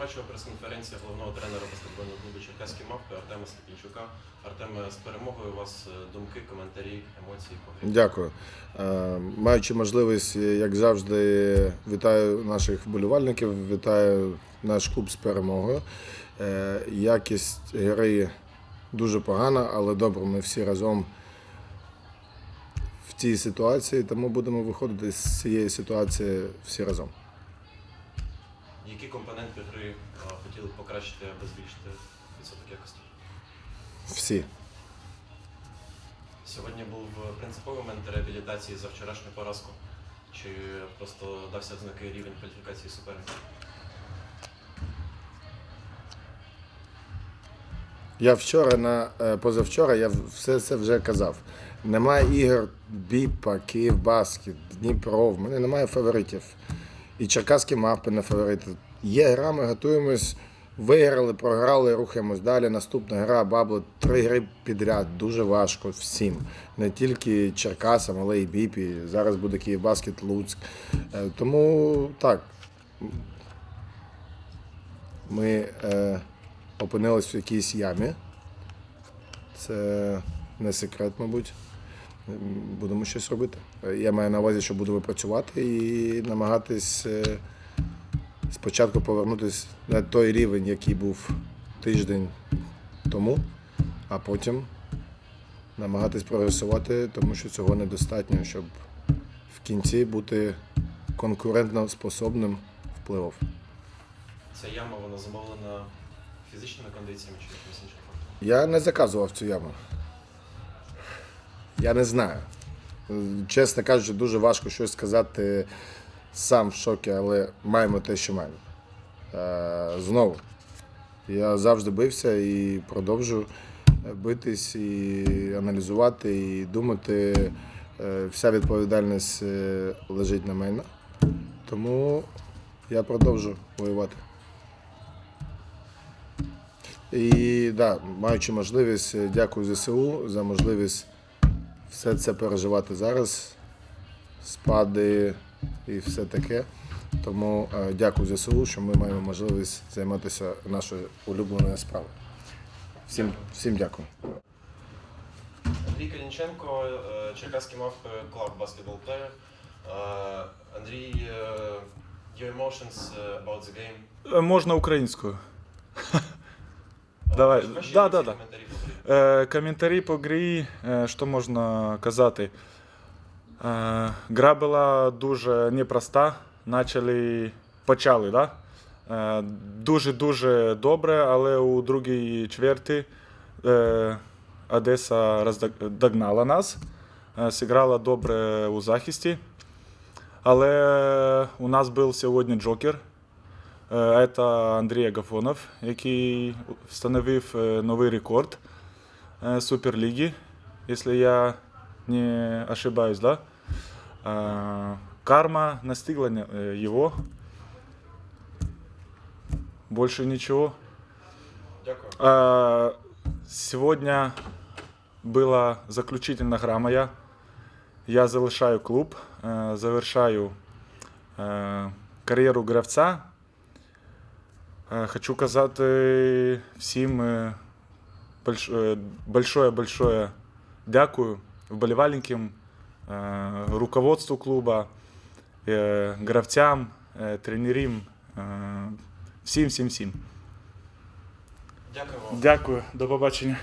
пройшла прес-конференція головного тренера баскетбольного клубу Черкаські мавпи Артема Степінчука. Артеме, з перемогою у вас е, думки, коментарі, емоції по. Дякую. Е, Маючи можливість, е, як завжди, вітаю наших вболівальників, вітаю наш клуб з перемогою. Якість гри дуже погана, але добре, ми всі разом в цій ситуації, тому будемо виходити з цієї ситуації всі разом. Компоненти гри е, хотіли б покращити або збільшити відсоток якості? Всі. Сьогодні був принциповий момент реабілітації за вчорашню поразку. Чи просто дався ознаки рівень кваліфікації суперника? Я вчора на е, позавчора я все це вже казав. Немає ігор Біпа, Київбаскет, Дніпро. В мене немає фаворитів. І черкаські мавпи не фаворити. Є гра, ми готуємось, виграли, програли, рухаємось далі. Наступна гра, бабло, три гри підряд. Дуже важко всім. Не тільки Черкасам, але й Біпі. Зараз буде Київбаскет, Луцьк. Е, Тому так. Ми е, опинились в якійсь ямі. Це не секрет, мабуть. Будемо щось робити. Е, Я маю на увазі, що будемо працювати і намагатись е, спочатку повернутися на той рівень, який був тиждень тому, а потім намагатись прогресувати, тому що цього недостатньо, щоб в кінці бути конкурентно способним в плей-офф. Ця яма вона замовлена фізичними кондиціями чи якимось іншим фактором? Я не заказував цю яму. Я не знаю. Чесно кажучи, дуже важко щось сказати сам в шокі, але маємо те, що маємо. Е, Знову, я завжди бився і продовжу битись, і аналізувати, і думати. Е, Вся відповідальність е, лежить на мене. Тому я продовжу воювати. І да, маючи можливість, е, дякую ЗСУ за можливість все це переживати зараз, спади і все таке. Тому е, дякую ЗСУ, що ми маємо можливість займатися нашою улюбленою справою. Всім, всім дякую. Андрій Калінченко, е, Черкаські мавпи, Club Basketball Player. Андрій, е, your emotions about the game. Можна українською. Давай. Да, да, да. коментарі по грі. Що можна казати? Е, гра була дуже непроста. Начали, почали, да? Е, дуже-дуже добре, але у другій чверті е, Одеса роздог- догнала нас. Е, зіграла добре у захисті. Але у нас був сьогодні джокер. Е, Це Андрій Агафонов, який встановив е, новий рекорд е, Суперліги, якщо я не ошибаюсь, да? Е, Карма настигла его. Больше ничего. Дякую. Сегодня была заключительная гра моя. Я залишаю клуб, е, завершаю е, кар'єру гравця. Е, Хочу казати всім е, больш- е, большое-большое дякую вболівальникам, е, руководству клуба, е, гравцям, е, тренерам, е, всім, всім, всім. Дякую вам. Дякую, до побачення.